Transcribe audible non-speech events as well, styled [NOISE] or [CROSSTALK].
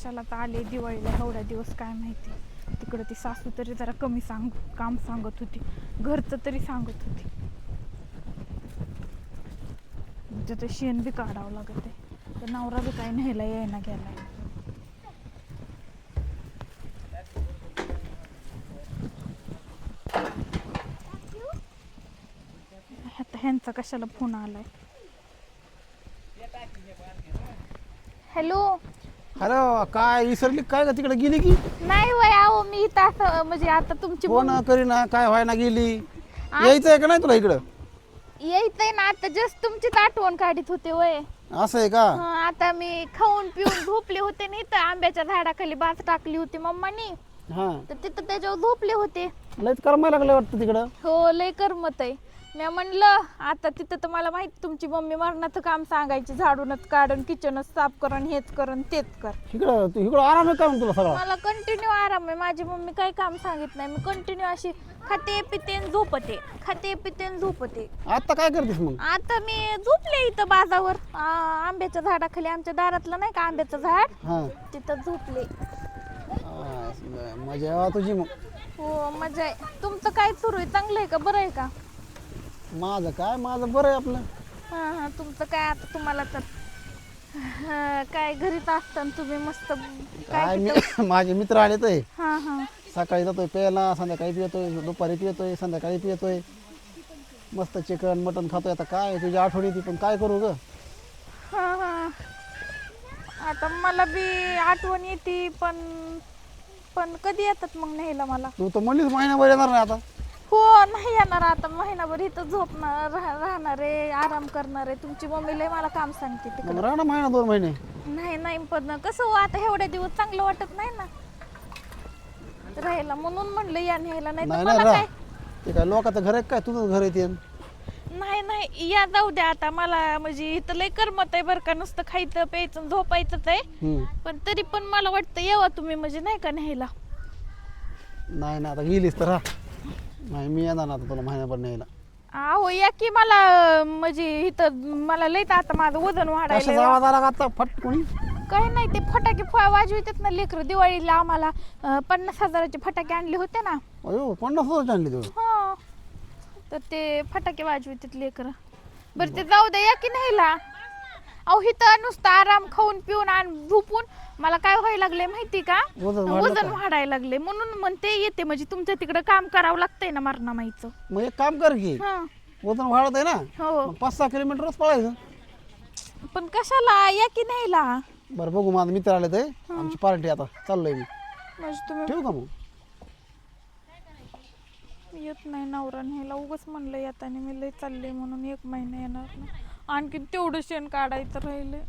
कशाला तर आले दिवाळीला? एवढा दिवस काय माहिती? तिकडं ती सासू तरी जरा कमी सांग काम सांगत होती. घरचं तरी सांगत होती. तिथं शेण बी काढावं लागत आहे. तर नवरा बी काही न्यायला यायना गेलाय. आता ह्यांचा कशाला फोन आलाय? हॅलो? हॅलो काय विसरली काय का तिकडे गेली की? नाही वय आहो मी इथं असं म्हणजे आता तुमची फोन करीना? काय व्हायना गेली? आ- यायचंय का नाही तुला इकडं? येतय ना आता जस्ट तुमचीच आठवण काढीत होते वय. असं आहे का? हं, आता मी खाऊन पिऊन झोपले होते नाही तर आंब्याच्या झाडाखाली बाज टाकली होती मम्मानी. हा. तर तिथं त्याच्यावर झोपले होते. लयच करमायला लागलं वाटतं तिकडं. हो लय करमत आहे मी म्हणलं आता तिथं तर मला माहिती तुमची मम्मी मरणाचं काम सांगायची झाडूनच काढून किचनच साफ करण हेच करण तेच कर. इकडं तू इकडं आराम आहे का मग तुला सगळा? मला कंटिन्यू आराम आहे. माझी मम्मी काही काम सांगित नाही. मी कंटिन्यू अशी खाते पिते आणि झोपते. खाते पिते आणि झोपते. आता काय करतेस मग? आता मी झोपले इथं बाजावर. आ, आंब्याच्या झाडाखाली. आमच्या दारातलं नाही का आंब्याचं झाड? हा. तिथं झोपले. आ, मजा आहे तुझी मग. हो मजा आहे. तुमचं काय सुरू आहे? चांगलं आहे का? बरं आहे का? माझं काय? माझं बरं आहे आपलं. हा तुमचं काय आता? तुम्हाला तर. हा, काय घरीच असताना तुम्ही मस्त काय काय मी [COUGHS] माझे मित्र आले हा हा. सकाळी जातोय प्यायला संध्याकाळी पियतोय दुपारी पियतोय संध्याकाळी पियतोय. मस्त चिकन मटन खातोय. आता काय तुझी आठवण येते पण काय करू ग? हा हा. आता मला बी आठवण येते पण पण कधी येतात मग न्यायला मला? तू तर म्हणलीस महिनाभर येणार नाही आता. हो नाही येणार आता. महिनाभर इथं झोपणार राह- राहणार आहे आराम करणार. आहे तुमची मम्मी लय मला काम सांगते तिकडं. मग राहा ना महिना दोन महिने. नाही नाही पण कसं हो आता एवढ्या दिवस चांगलं वाटत नाही ना. राहायला म्हणून म्हणलं या न्यायला. नाही तर नाही नाही मला राह. काय ते काय लोकांचं घर आहे काय? तुझं घर येते नाही नाही या जाऊ द्या आता. मला म्हणजे इथं लय करमत आहे बरं का नुसतं खायचं प्यायचं आणि झोपायचंच आहे. पण तरी पण मला वाटतं यावा तुम्ही म्हणजे नाही का न्यायला. नाही ना आता गेलीस तर राह. नाही मी येणार ना आता तुला महिनाभर न्यायला. अहो या की मला अं, म्हणजे इथं मला लय आता माझं वजन कशाचा वाढायला आवाज आला का आता? फट कोणी? काही नाही ते फटाके फ- वाजवितात ना लेकरं. दिवाळीला आम्हाला अं, पन्नास हजाराचे फटाके आणले होते ना. अयो पन्नास हजार आणली तू हा. तर ते फटाके वाजवितात लेकरं. बरं ते जाऊ द्या या की नाहीला अहो इथं नुसतं आराम खाऊन पिऊन आणि झोपून मला काय व्हायला लागले माहिती का? वजन वाढलं वजन का? वाढायला लागले म्हणून म्हणते येते म्हणजे तुमच्या तिकडे काम करावं लागतंय ना मरणा माईचं मग एक काम कर की हा. वजन वाढत आहे ना हो. मग पाच सहा किलोमीटर रोज पळायचं. पण कशाला? या की नाहीला बरं बघू माझा मित्र आले ते आमची पार्टी आता चाललोय मी. म्हणजे तुम्ही ठेवू का मग? येत नाही नवरा न्यायला उगच म्हणलं येताना मी लय चालले म्हणून एक महिना येणार ना आणखी तेवढं शेण काढायचं राहिले